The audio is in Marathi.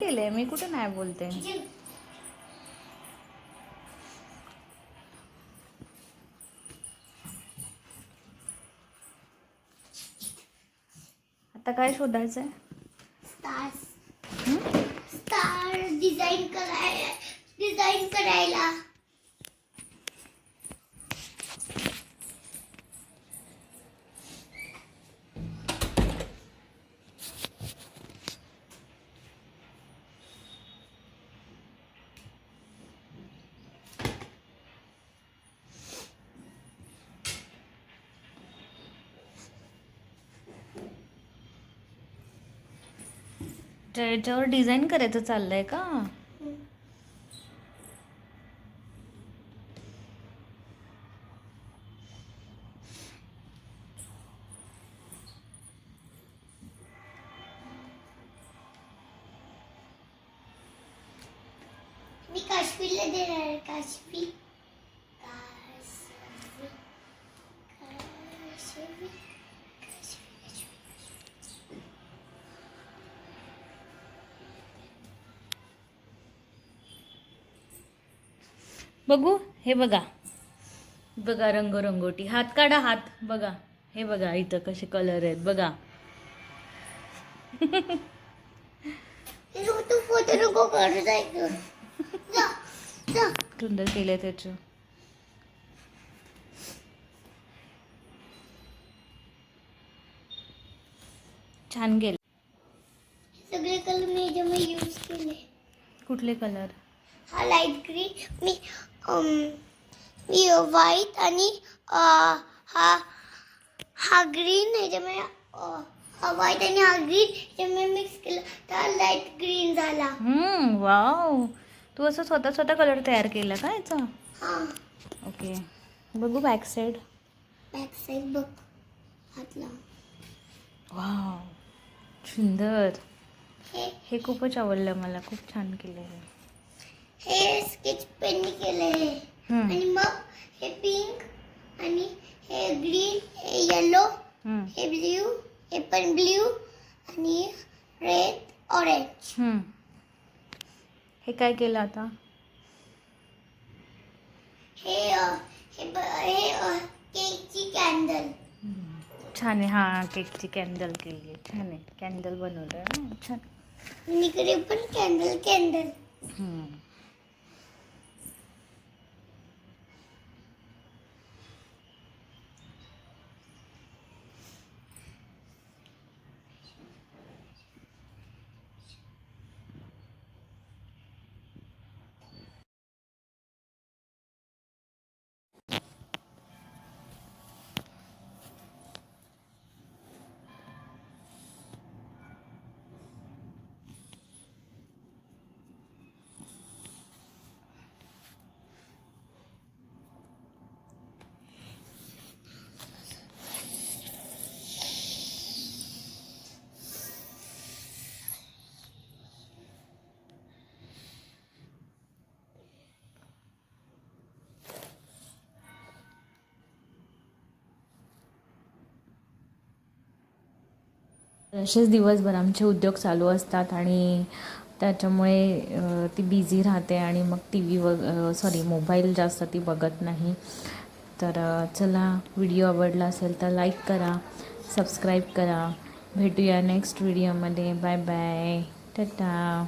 केलंय मी कुठे नाही बोलते. आता काय शोधायचंय? स्टार डिझाईन करायला डिझाईन करायला. याच्यावर डिझाईन करायचं चाललंय का? मी काश्मीरला देणार आहे. काश्मीर काश्मीर काश्मीर. बघू हे बघा. बघा रंगरंगोटी. हात काढा हात. बघा. हे बघा इथं कसे कलर आहेत. बघा. सुंदर केलंय त्याचं. छान केलं सगळे कलर मी याच्यामध्ये यूज केले. कुठले कलर हा लाइट ग्रीन मी अम, मी व्हाईट आणि अ, हा हा ग्रीन ह्याच्यामध्ये अ, हा व्हाईट आणि हा ग्रीन ह्याच्यामध्ये मिक्स केलं. तर हा लाइट ग्रीन झाला. हम्म वाव तू असं स्वतः स्वतः कलर तयार केला का याचा? हा. ओके बघू बॅक साईड बॅक साईड बघ. हातला वाव सुंदर. हे. हे खूपच आवडलं मला. खूप छान केलं हे हे स्केच केलं हे हम्म, आणि मग हे पिंक आणि हे ग्रीन हे येलो हे ब्ल्यू हे पण ब्ल्यू आणि रेड ऑरेंज. हे काय केलं आता हे हे हे केकची कॅन्डल छान आहे हा केकची कॅन्डल केली आहे छान आहे कॅन्डल बनवलं छान इकडे पण कॅन्डल कॅन्डल असेच दिवसभर आमचे उद्योग चालू असतात आणि त्याच्यामुळे ती बिझी राहते आणि मग टी व्ही व सॉरी मोबाईल जास्त ती बघत नाही. तर चला व्हिडिओ आवडला असेल तर लाईक करा सबस्क्राईब करा. भेटूया नेक्स्ट व्हिडिओमध्ये बाय बाय टाटा